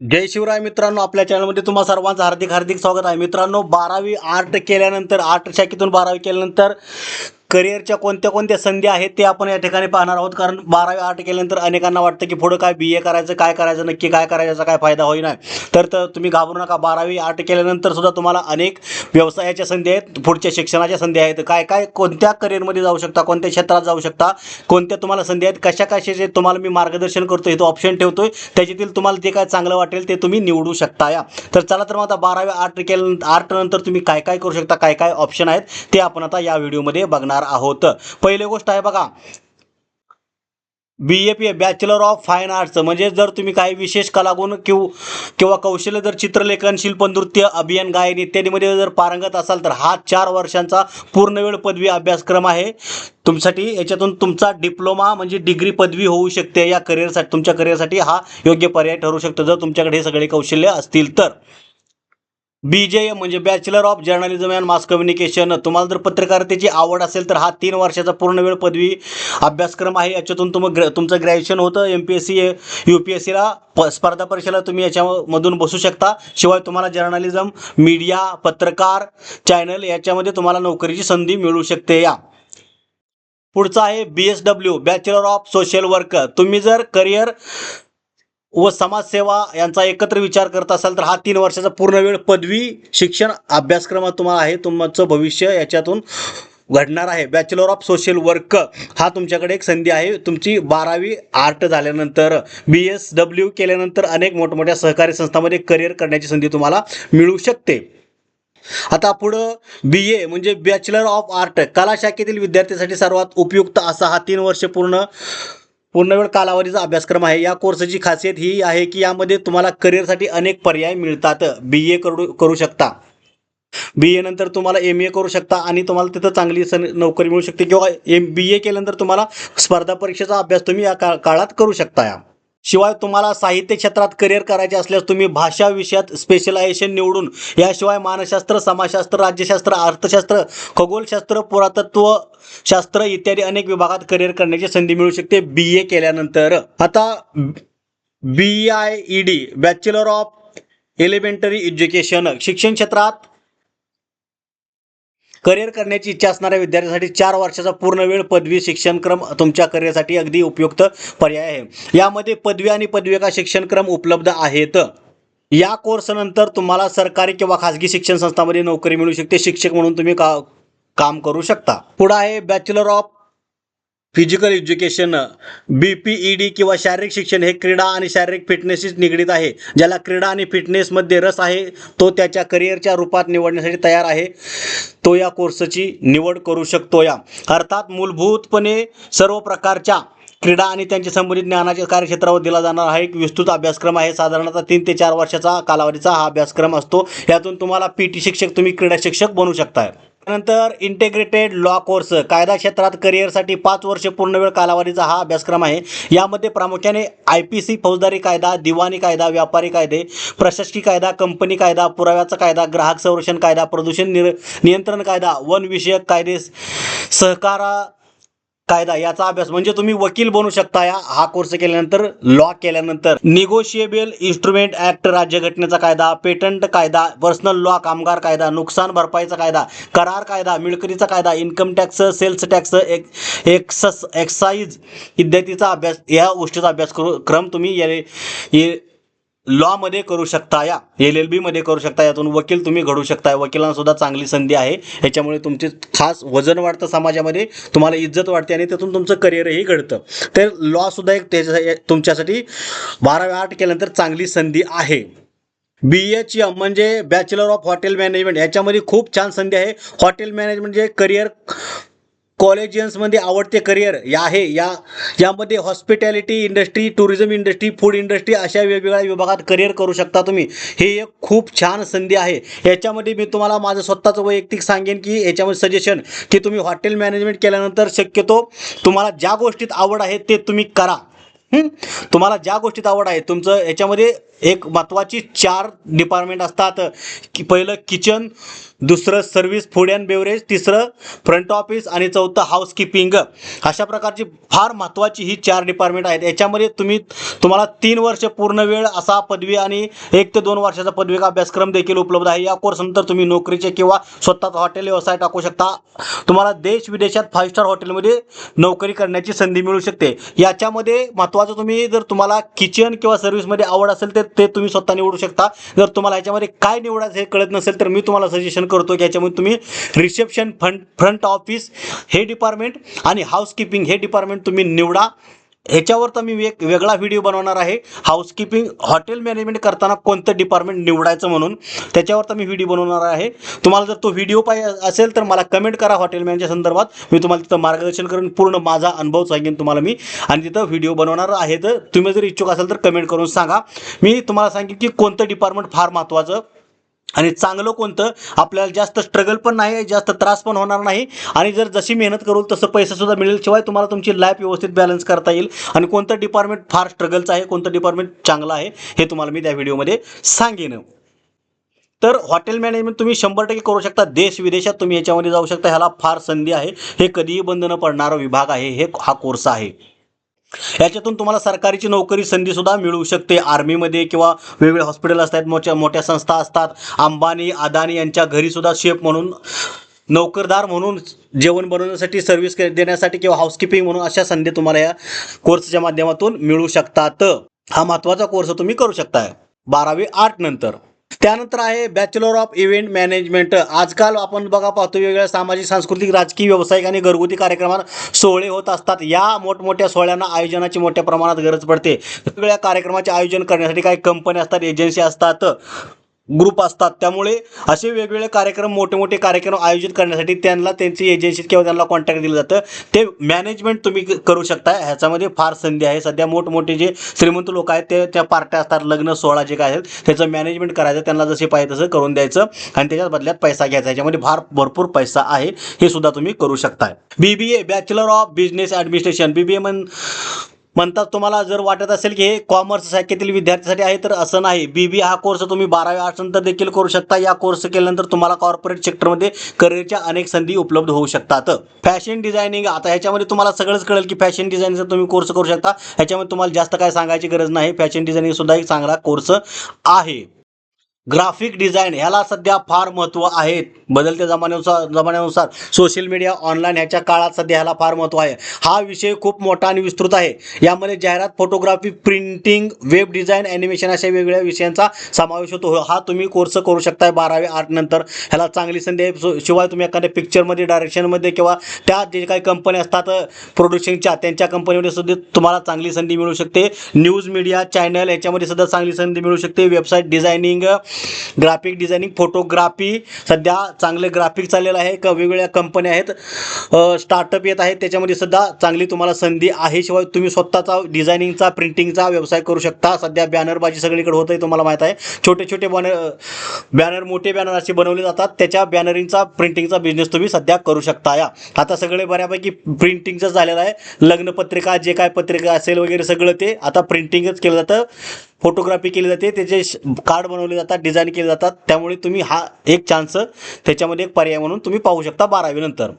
जय शिवराय मित्रांनो आपल्या चॅनलमध्ये तुम्हा सर्वांचं हार्दिक हार्दिक स्वागत आहे. मित्रांनो बारावी आर्ट केल्यानंतर आर्ट शाखेतून बारावी केल्यानंतर करिअरच्या कोणत्या कोणत्या संधी आहेत ते आपण या ठिकाणी पाहणार आहोत. कारण बारावी आर्ट केल्यानंतर अनेकांना वाटतं की पुढं काय बी ए करायचं काय करायचं नक्की काय करायचं काय फायदा होईना. तर तर तुम्ही घाबरू नका. बारावी आर्ट केल्यानंतर सुद्धा तुम्हाला अनेक व्यवसायाच्या संधी आहेत पुढच्या शिक्षणाच्या संधी आहेत. काय काय कोणत्या करिअरमध्ये जाऊ शकता कोणत्या क्षेत्रात जाऊ शकता कोणत्या तुम्हाला संधी आहेत कशा कशाचे तुम्हाला मी मार्गदर्शन करतो हे तो ऑप्शन ठेवतोय त्याच्यातील तुम्हाला जे काय चांगलं वाटेल ते तुम्ही निवडू शकता. या. तर चला तर मग आता बारावी आर्ट केल्यानंतर आठ नंतर तुम्ही काय काय करू शकता काय काय ऑप्शन आहेत ते आपण आता या व्हिडिओमध्ये बघणार आहोत. पहिली गोष्ट आहे बघा B A P bachelor of fine arts म्हणजे जर तुम्ही काही विशेष कलागुण किंवा किंवा कौशल्य जर चित्रलेखन शिल्प नृत्य अभियान गायन इत्यादीमध्ये जर पारंगत असाल तर हा चार वर्षांचा पूर्णवेळ पदवी अभ्यासक्रम आहे. तुमच्यासाठी याच्यातून तुमचा डिप्लोमा म्हणजे डिग्री पदवी होऊ शकते या करिअरसाठी तुमच्या करिअरसाठी हा योग्य पर्याय ठरू शकतो जर तुमच्याकडे हे सगळे कौशल्य असतील तर. बी जे एम म्हणजे bachelor of journalism and mass communication तुम्हाला जर पत्रकारितेची आवड असेल तर हा तीन वर्षाचा पूर्ण वेळ पदवी अभ्यासक्रम आहे. याच्यातून तुम ग्र तुमचं ग्रॅज्युएशन होतं. M P S C U P S सीला प स्पर्धा परीक्षेला तुम्ही याच्यामधून बसू शकता. शिवाय तुम्हाला जर्नलिझम मीडिया पत्रकार चॅनल याच्यामध्ये तुम्हाला नोकरीची संधी मिळू शकते. या. पुढचा आहे B S W bachelor of social work तुम्ही जर करिअर व समाजसेवा यांचा एकत्र विचार करत असाल तर हा तीन वर्षाचा पूर्ण वेळ पदवी शिक्षण अभ्यासक्रमात तुम्हाला आहे. तुमचं भविष्य याच्यातून घडणार आहे. बॅचलर ऑफ सोशल वर्क हा तुमच्याकडे एक संधी आहे. तुमची बारावी आर्ट झाल्यानंतर बी एस डब्ल्यू केल्यानंतर अनेक मोठमोठ्या सहकारी संस्थांमध्ये करिअर करण्याची संधी तुम्हाला मिळू शकते. आता पुढं बी ए म्हणजे बॅचलर ऑफ आर्ट कला शाखेतील विद्यार्थ्यांसाठी सर्वात उपयुक्त असा हा तीन वर्ष पूर्ण पूर्णवेळ कालावधीचा अभ्यासक्रम आहे. या कोर्सची खासियत ही आहे की यामध्ये तुम्हाला करिअरसाठी अनेक पर्याय मिळतात. बी ए करू करू शकता. बी ए नंतर तुम्हाला एम ए करू शकता आणि तुम्हाला तिथं चांगली सन नोकरी मिळू शकते किंवा एम बी ए केल्यानंतर तुम्हाला स्पर्धा परीक्षेचा अभ्यास तुम्ही या का काळात करू शकता. या शिवाय तुम्हाला साहित्य क्षेत्रात करिअर करायचे असल्यास तुम्ही भाषा विषयात स्पेशलायझेशन निवडून याशिवाय मानसशास्त्र समाजशास्त्र राज्यशास्त्र अर्थशास्त्र खगोलशास्त्र पुरातत्व शास्त्र इत्यादी अनेक विभागात करिअर करण्याची संधी मिळू शकते. बी ए केल्यानंतर. आता B I E D bachelor of elementary education शिक्षण क्षेत्रात करिअर करण्याची इच्छा असणाऱ्या विद्यार्थ्यांसाठी चार वर्षाचा पूर्ण वेळ पदवी शिक्षणक्रम तुमच्या करिअरसाठी अगदी उपयुक्त पर्याय आहे. यामध्ये पदवी आणि पदविका शिक्षणक्रम उपलब्ध आहेत. या कोर्सनंतर तुम्हाला सरकारी किंवा खाजगी शिक्षण संस्थांमध्ये नोकरी मिळू शकते. शिक्षक म्हणून तुम्ही का काम करू शकता. पुढं आहे bachelor of physical education B P E D किंवा शारीरिक शिक्षण हे क्रीडा आणि शारीरिक फिटनेसशीच निगडीत आहे. ज्याला क्रीडा आणि फिटनेसमध्ये रस आहे तो त्याच्या करिअरच्या रूपात निवडण्यासाठी तयार आहे. तो या कोर्सची निवड करू शकतो या. अर्थात मूलभूतपणे सर्व प्रकारच्या क्रीडा आणि त्यांच्या संबंधित ज्ञानाच्या कार्यक्षेत्रावर दिला जाणारा हा एक विस्तृत अभ्यासक्रम आहे. साधारणतः तीन ते चार वर्षाचा कालावधीचा हा अभ्यासक्रम असतो. यातून तुम्हाला पी टी शिक्षक तुम्ही क्रीडा शिक्षक बनू शकता त्यानंतर इंटेग्रेटेड लॉ कोर्स कायदा क्षेत्रात करिअरसाठी पाच वर्ष पूर्णवेळ कालावधीचा हा अभ्यासक्रम आहे. यामध्ये प्रामुख्याने आय पी सी फौजदारी कायदा दिवाणी कायदा व्यापारी कायदे प्रशासकीय कायदा कंपनी कायदा पुराव्याचा कायदा ग्राहक संरक्षण कायदा प्रदूषण निर नियंत्रण कायदा वन विषयक कायदे सहकारा कायदा याचा अभ्यास. म्हणजे तुम्ही वकील बनू शकता या. हा कोर्स केल्यानंतर लॉ केल्यानंतर. निगोशिएबल इन्स्ट्रुमेंट ऍक्ट राज्यघटनेचा कायदा पेटंट कायदा पर्सनल लॉ कामगार कायदा नुकसान भरपाईचा कायदा करार कायदा मिळकतीचा कायदा इन्कम टॅक्स सेल्स टॅक्स एक एक्सस एक्साईज इत्यादीचा अभ्यास या गोष्टीचा अभ्यास करू क्रम तुम्ही या लॉमध्ये करू शकता या एल एल बीमध्ये करू शकता यातून वकील तुम्ही घडू शकता. वकिलांना सुद्धा चांगली संधी आहे. याच्यामुळे तुमचे खास वजन वाढतं समाजामध्ये तुम्हाला इज्जत वाढते आणि त्यातून तुमचं करिअरही घडतं. तर लॉ सुद्धा एक त्याच्या तुमच्यासाठी बारावी आठ केल्यानंतर चांगली संधी आहे. बी एच एम म्हणजे बॅचलर ऑफ हॉटेल मॅनेजमेंट याच्यामध्ये खूप छान संधी आहे. हॉटेल मॅनेजमेंट जे करिअर कॉलेजियन्समध्ये आवडते करिअर या आहे. या यामध्ये hospitality industry tourism industry food industry अशा वेगवेगळ्या विभागात करिअर करू शकता तुम्ही. हे एक खूप छान संधी आहे. याच्यामध्ये मी तुम्हाला माझं स्वतःचं वैयक्तिक सांगेन की याच्यामध्ये सजेशन की तुम्ही हॉटेल मॅनेजमेंट केल्यानंतर शक्यतो तुम्हाला ज्या गोष्टीत आवड आहे ते तुम्ही करा. तुम्हाला ज्या गोष्टीत आवड आहे तुमचं याच्यामध्ये एक महत्त्वाची चार डिपार्टमेंट असतात. की पहिलं किचन दुसरं सर्व्हिस फूड अँड बेवरेज तिसरं फ्रंट ऑफिस आणि चौथं हाऊसकीपिंग अशा प्रकारची फार महत्त्वाची ही चार डिपार्टमेंट आहेत. याच्यामध्ये तुम्ही तुम्हाला तीन वर्ष पूर्ण वेळ असा पदवी आणि एक ते दोन वर्षाचा पदवी अभ्यासक्रम देखील उपलब्ध आहे. या कोर्सनंतर तुम्ही नोकरीचे किंवा स्वतःचा हॉटेल व्यवसाय टाकू शकता. तुम्हाला देश विदेशात फाईव्ह स्टार हॉटेलमध्ये नोकरी करण्याची संधी मिळू शकते. याच्यामध्ये महत्त्वाचं तुम्ही जर तुम्हाला किचन किंवा सर्व्हिसमध्ये आवड असेल तर ते तुम्ही स्वतः निवडू शकता. जर तुम्हाला याच्यामध्ये काय निवडायचं हे कळत नसेल तर मी तुम्हाला सजेशन करतो की याच्यामध्ये तुम्ही रिसेप्शन फ्रंट फ्रंट ऑफिस हे डिपार्टमेंट आणि हाऊसकीपिंग हे डिपार्टमेंट तुम्ही निवडा. ह्याच्यावर तर मी एक वेगळा व्हिडिओ बनवणार आहे. हाऊसकीपिंग हॉटेल मॅनेजमेंट करताना कोणतं डिपार्टमेंट निवडायचं म्हणून त्याच्यावर तर मी व्हिडिओ बनवणार आहे. तुम्हाला जर तो व्हिडिओ पाहिजे असेल तर मला कमेंट करा हॉटेल मॅनेजच्या संदर्भात. मी तुम्हाला तिथं मार्गदर्शन करून पूर्ण माझा अनुभव सांगेन तुम्हाला मी. आणि तिथं व्हिडिओ बनवणार आहे. तर तुम्ही जर इच्छुक असाल तर कमेंट करून सांगा. मी तुम्हाला सांगेन की कोणतं डिपार्टमेंट फार महत्त्वाचं आणि चांगलं कोणतं? आपल्याला जास्त स्ट्रगल पण नाही जास्त त्रास पण होणार नाही. आणि जर जशी मेहनत करू तसं पैसासुद्धा मिळेल. शिवाय तुम्हाला तुमची लाईफ व्यवस्थित बॅलन्स करता येईल. आणि कोणतं डिपार्टमेंट फार स्ट्रगलचं आहे कोणतं डिपार्टमेंट चांगलं आहे हे तुम्हाला मी त्या व्हिडिओमध्ये सांगेन. तर हॉटेल मॅनेजमेंट तुम्ही शंभर टक्के करू शकता. देश विदेशात तुम्ही याच्यामध्ये जाऊ शकता. ह्याला फार संधी आहे. हे कधीही बंद न पडणारा विभाग आहे. हे हा कोर्स आहे. याच्यातून तुम्हाला सरकारीची नोकरी संधी सुद्धा मिळू शकते. आर्मीमध्ये किंवा वेगवेगळे हॉस्पिटल असतात मोठ्या मोठ्या संस्था असतात. अंबानी अदानी यांच्या घरी सुद्धा शेफ म्हणून नोकरदार म्हणून जेवण बनवण्यासाठी सर्व्हिस देण्यासाठी किंवा हाऊसकीपिंग म्हणून अशा संधी तुम्हाला या कोर्सच्या माध्यमातून मिळू शकतात. हा महत्त्वाचा कोर्स तुम्ही करू शकताय. बारावी आठ नंतर. त्यानंतर आहे बॅचलर ऑफ इव्हेंट मॅनेजमेंट आजकाल आपण बघा पाहतो वेगवेगळ्या सामाजिक सांस्कृतिक राजकीय व्यावसायिक आणि घरगुती कार्यक्रमात सोहळे होत असतात. या मोठमोठ्या सोहळ्यांना आयोजनाची मोठ्या प्रमाणात गरज पडते. वेगवेगळ्या कार्यक्रमाचे आयोजन करण्यासाठी काही कंपन्या असतात एजन्सी असतात. ग्रुप असतात. त्यामुळे असे वेगवेगळे कार्यक्रम मोठे मोठे कार्यक्रम आयोजित करण्यासाठी त्यांना त्यांची एजन्सी किंवा त्यांना कॉन्टॅक्ट दिलं जातं. ते मॅनेजमेंट तुम्ही करू शकता ह्याच्यामध्ये फार संधी आहे. सध्या मोठमोठे जे श्रीमंत लोक आहेत ते त्या पार्ट्या असतात. लग्न सोहळा जे काय आहेत त्याचं मॅनेजमेंट करायचं. त्यांना जसे पाहिजे तसं करून द्यायचं. आणि त्याच्या बदल्यात पैसा घ्यायचा. याच्यामध्ये फार भरपूर पैसा आहे. हे सुद्धा तुम्ही करू शकताय. B B A bachelor of business administration B B A म्हण म्हणतात तुम्हाला जर वाटत असेल की हे कॉमर्स शाखेतील विद्यार्थ्यासाठी आहे तर असं नाही. बी बी हा कोर्स तुम्ही बारावी आर्ट्स देखील करू शकता. या कोर्स केल्यानंतर तुम्हाला कॉर्पोरेट सेक्टरमध्ये करिअरच्या अनेक संधी उपलब्ध होऊ शकतात. फॅशन डिझायनिंग आता ह्याच्यामध्ये तुम्हाला सगळंच कळेल की फॅशन डिझायनिंगचा तुम्ही कोर्स करू शकता. ह्याच्यामध्ये तुम्हाला जास्त काय सांगायची गरज नाही. फॅशन डिझायनिंग सुद्धा एक चांगला कोर्स आहे. ग्राफिक डिझाईन ह्याला सध्या फार महत्त्व आहे. बदलत्या जमान्यानुसार जमान्यानुसार सोशल मीडिया ऑनलाईन ह्याच्या काळात सध्या ह्याला फार महत्त्व आहे. हा विषय खूप मोठा आणि विस्तृत आहे. यामध्ये जाहिरात photography printing web design animation अशा वेगवेगळ्या विषयांचा समावेश होतो. हा तुम्ही कोर्स करू शकताय बारावी आठ नंतर. ह्याला चांगली संधी आहे. शिवाय तुम्ही एखाद्या पिक्चरमध्ये डायरेक्शनमध्ये किंवा त्या जे काही कंपन्या असतात प्रोडक्शनच्या त्यांच्या कंपनीमध्ये सुद्धा तुम्हाला चांगली संधी मिळू शकते. न्यूज मीडिया चॅनल याच्यामध्ये सुद्धा चांगली संधी मिळू शकते. Website designing graphic designing photography सध्या चांगले ग्राफिक चाललेलं आहे. क वेगवेगळ्या कंपन्या आहेत. स्टार्टअप येत आहेत. त्याच्यामध्ये सुद्धा चांगली तुम्हाला संधी आहे. शिवाय तुम्ही स्वतःचा डिझायनिंगचा प्रिंटिंगचा व्यवसाय करू शकता. सध्या बॅनरबाजी सगळीकडे होत आहे तुम्हाला माहीत आहे. छोटे छोटे बॅनर बॅनर मोठे बॅनर असे बनवले जातात. त्याच्या बॅनरिंगचा प्रिंटिंगचा बिझनेस तुम्ही सध्या करू शकता या आता सगळे बऱ्यापैकी प्रिंटिंगचं झालेलं आहे. लग्नपत्रिका जे काय पत्रिका असेल वगैरे सगळं ते आता प्रिंटिंगच केलं जातं. फोटोग्राफी केली जाते. त्याचे कार्ड बनवले जातात डिझाईन केले जातात. त्यामुळे तुम्ही हा एक चान्स त्याच्यामध्ये एक पर्याय म्हणून तुम्ही पाहू शकता बारावी नंतर.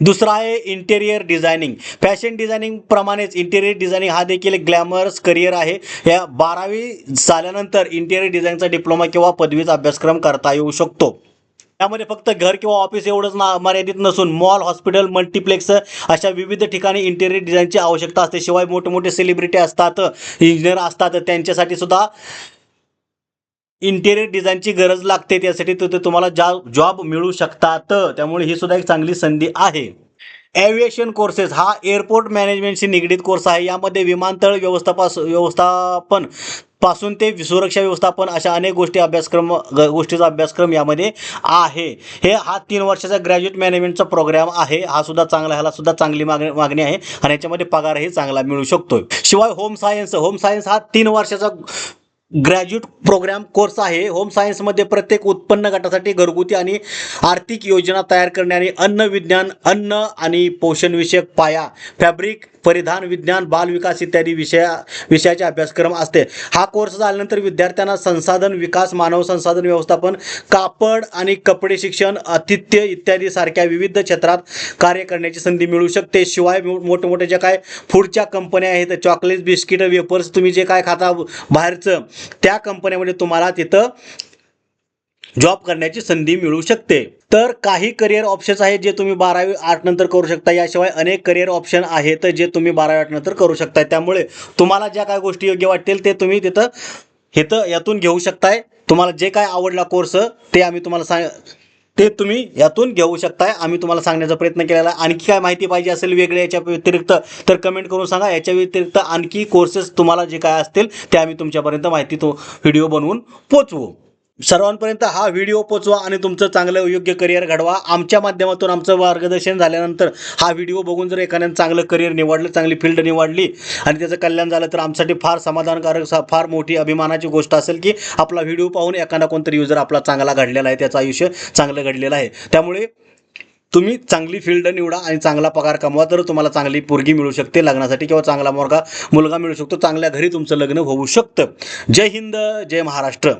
दुसरा आहे इंटेरियर डिझायनिंग फॅशन डिझायनिंग प्रमाणेच इंटेरियर डिझायनिंग हा देखील एक ग्लॅमरस करिअर आहे. या बारावी झाल्यानंतर इंटेरियर डिझाईनचा डिप्लोमा किंवा पदवीचा अभ्यासक्रम करता येऊ शकतो. त्यामध्ये फक्त घर किंवा ऑफिस एवढंच ना मर्यादित नसून मॉल हॉस्पिटल मल्टिप्लेक्स अशा विविध ठिकाणी इंटेरियर डिझाईनची आवश्यकता असते. शिवाय मोठे मोठे सेलिब्रिटी असतात इंजिनियर असतात त्यांच्यासाठी सुद्धा इंटेरियर डिझाईनची गरज लागते त्यासाठी तिथे तुम्हाला जॉब जॉब मिळू शकतात. त्यामुळे ही सुद्धा एक चांगली संधी आहे. एव्हिएशन कोर्सेस हा एअरपोर्ट मॅनेजमेंटशी निगडीत कोर्स आहे. यामध्ये विमानतळ व्यवस्थापास व्यवस्थापनपासून ते सुरक्षा व्यवस्थापन अशा अनेक गोष्टी अभ्यासक्रम ग- गोष्टीचा अभ्यासक्रम यामध्ये आहे. हे हा तीन वर्षाचा ग्रॅज्युएट मॅनेजमेंटचा प्रोग्राम आहे. हा सुद्धा चांगला ह्याला सुद्धा चांगली मागणी मागणी आहे. आणि याच्यामध्ये पगारही चांगला मिळू शकतो शिवाय होम सायन्स होम सायन्स हा तीन वर्षाचा ग्रॅज्युएट प्रोग्राम कोर्स आहे. होम सायन्समध्ये प्रत्येक उत्पन्न गटासाठी घरगुती आणि आर्थिक योजना तयार करणे आणि अन्न विज्ञान अन्न आणि पोषणविषयक पाया फॅब्रिक परिधान विज्ञान बालविकास इत्यादी विषया विषयाचे अभ्यासक्रम असते. हा कोर्स झाल्यानंतर विद्यार्थ्यांना संसाधन विकास मानव संसाधन व्यवस्थापन कापड आणि कपडे शिक्षण आतिथ्य इत्यादी सारख्या विविध क्षेत्रात कार्य करण्याची संधी मिळू शकते. शिवाय मो- मोठमोठे काय फूडच्या कंपन्या आहेत चॉकलेट बिस्किट वेपर्स तुम्ही जे काय खाता बाहेरचं त्या कंपन्यामध्ये तुम्हाला तिथं जॉब करण्याची संधी मिळू शकते. तर काही करिअर ऑप्शन्स आहेत जे तुम्ही बारावी आठ नंतर करू शकता. याशिवाय अनेक करिअर ऑप्शन आहेत जे तुम्ही बारावी आठ नंतर करू शकता त्यामुळे तुम्हाला ज्या काय गोष्टी योग्य वाटतील ते तुम्ही तिथं हिथं यातून घेऊ शकताय. तुम्हाला जे काय आवडला कोर्स ते आम्ही तुम्हाला सांग ते तुम्ही यातून घेऊ शकताय. आम्ही तुम्हाला सांगण्याचा प्रयत्न केलेला आहे. आणखी काय माहिती पाहिजे असेल वेगळे याच्या व्यतिरिक्त तर कमेंट करून सांगा. याच्या व्यतिरिक्त आणखी कोर्सेस तुम्हाला जे काय असतील ते आम्ही तुमच्यापर्यंत माहिती तो व्हिडिओ बनवून पोचवू. सर्वांपर्यंत हा व्हिडिओ पोचवा आणि तुमचं चांगलं योग्य करिअर घडवा. आमच्या माध्यमातून आमचं मार्गदर्शन झाल्यानंतर हा व्हिडिओ बघून जर एखाद्यानं चांगलं करिअर निवडलं चांगली फील्ड निवडली आणि त्याचं कल्याण झालं तर आमच्यासाठी फार समाधानकारक फार मोठी अभिमानाची गोष्ट असेल की आपला व्हिडिओ पाहून एखादा कोणतरी युजर आपला चांगला घडलेला आहे त्याचं आयुष्य चांगलं घडलेलं आहे. त्यामुळे तुम्ही चांगली फील्ड निवडा आणि चांगला पगार कमवा तर तुम्हाला चांगली पोरगी मिळू शकते लग्नासाठी किंवा चांगला मुलगा मुलगा मिळू शकतो. चांगल्या घरी तुमचं लग्न होऊ शकतं. जय हिंद जय महाराष्ट्र.